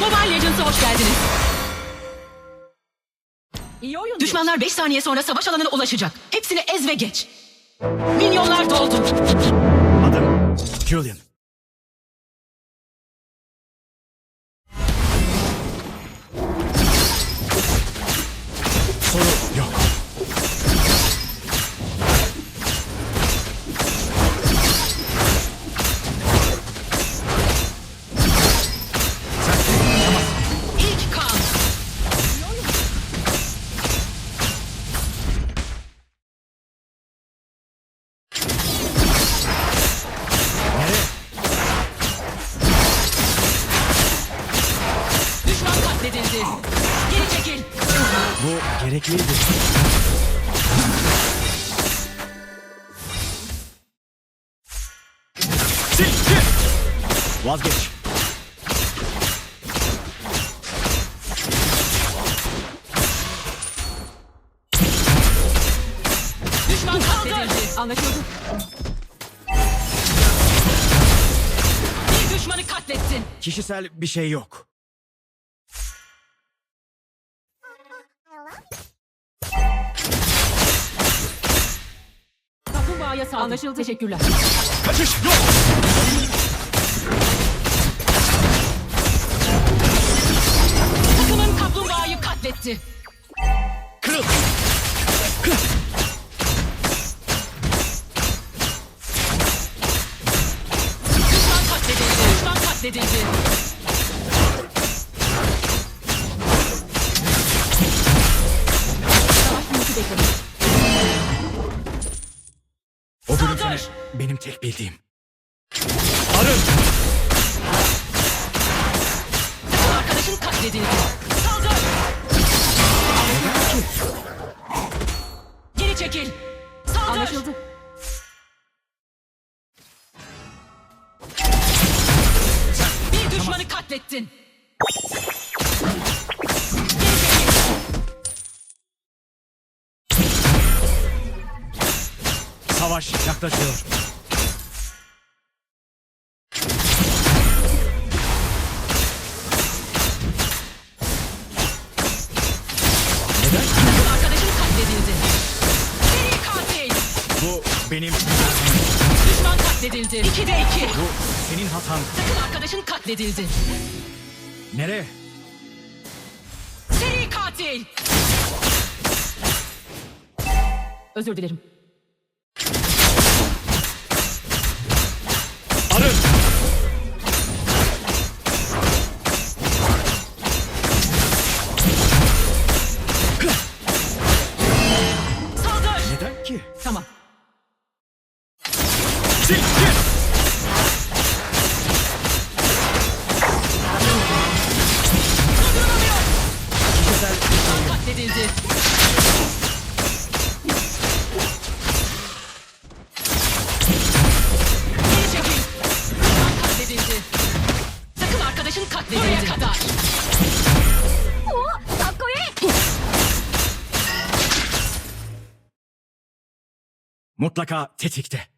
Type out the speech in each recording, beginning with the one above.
Mobile Legends'a hoş geldiniz. İyi oyun. Düşmanlar 5 saniye sonra savaş alanına ulaşacak. Hepsini ez ve geç. Minyonlar doldu. Adım Julian. Sil. Vazgeç. Düşman katledildi. Anlaşıldı. Bir düşmanı katlettin. Kişisel bir şey yok. Kaplumbağaya saldı. Anlaşıldı. Teşekkürler. Kaçış yok. Takımın kaplumbağayı katletti. Benim tek bildiğim. Arın. Arkadaşın katledildi. Saldır. Geri çekil. Saldır. Anlaşıldı. Bir düşmanı katlettin. Savaş yaklaşıyor. Neden? Takım arkadaşın katledildi. Seri katil. Bu benim Düşman katledildi. İkide iki. Bu senin hatan. Takım arkadaşın katledildi. Nereye? Seri katil. Özür dilerim. もったか出てきて。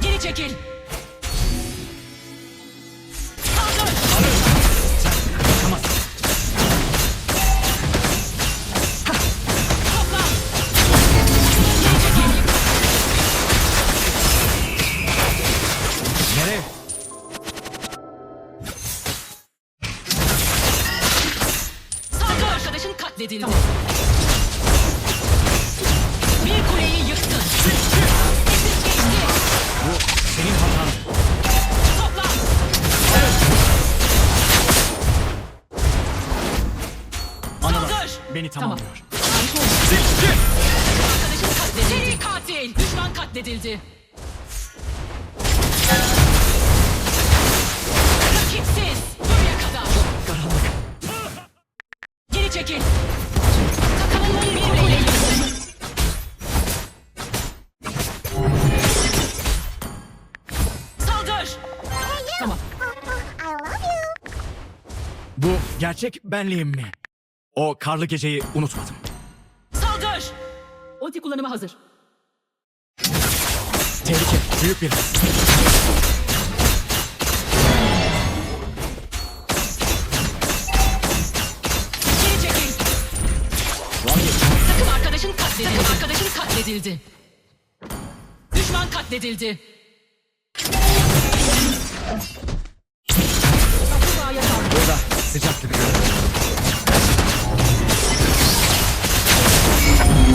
ギリチェキ Katledildi. Bir kuleyi yıktın. Ezip geçti. Bu senin hatan. Topla. Analar Saldır. beni Tamam. tamamlıyor. Sil, sil. Arkadaşın katledildi. Seri katil. Düşman katledildi. Geri çekil. Takımın bir kuleyi yıktın. Saldır. Tamam. Bu gerçek benliğim mi? O karlı geceyi unutmadım. Saldır. Ulti kullanımı hazır. Tehlike büyük bir katledildi. Düşman katledildi. Burada sıcak gibi görünüyor.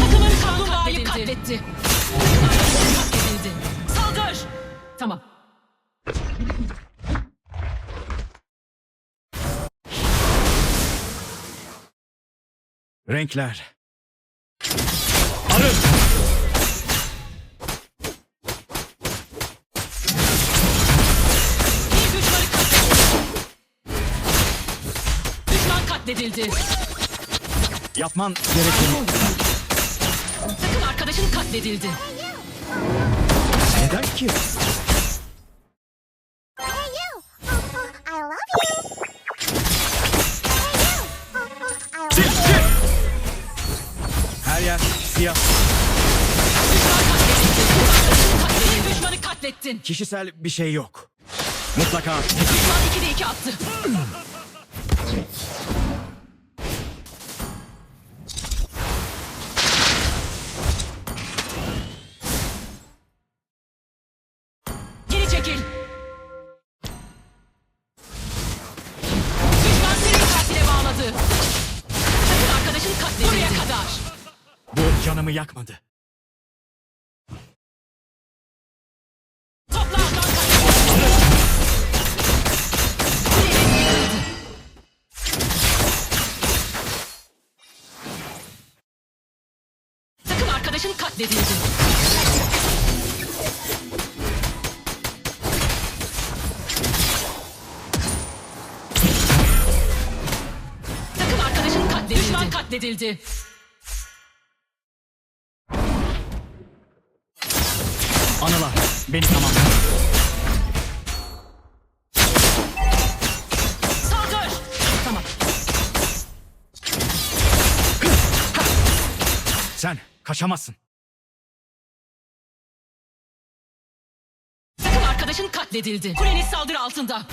Takımın kaplumbağayı katletti. Katledildi. Saldır. Tamam. Renkler. Arın! Katledildi. Yapman gerekeni. Takım arkadaşın katledildi. Neden ki? Hey you! I love you! Hey you! I Sil, love sil! Her yer siyah. Düşmanı katlettin. Kişisel bir şey yok. Mutlaka Düşman 2'de 2 attı. Canımı yakmadı. Takım arkadaşın katledildi. Takım arkadaşın katledildi. Düşman katledildi. Beni tamamladı. Saldır. Tamam. Sen kaçamazsın. Takım arkadaşın katledildi. Kuleniz saldırı altında.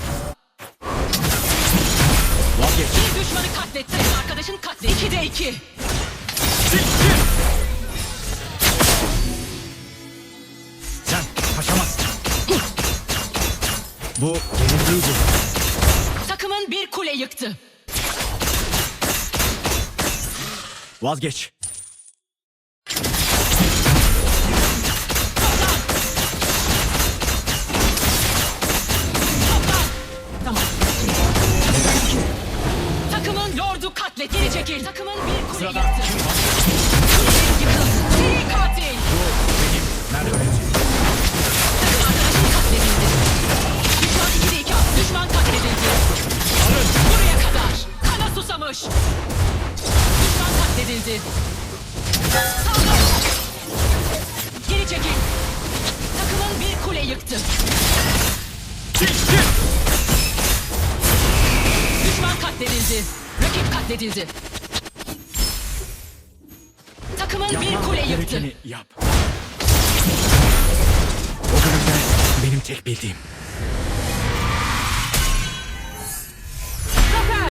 Vazgeç. Bir düşmanı katletti. Arkadaşın katledildi. 2'de 2. Sil, sil! Bu yenilgiydi. Takımın bir kule yıktı. Vazgeç. Katledildi. Takımın bir Yapman kule yıktı. yap. O benim tek bildiğim.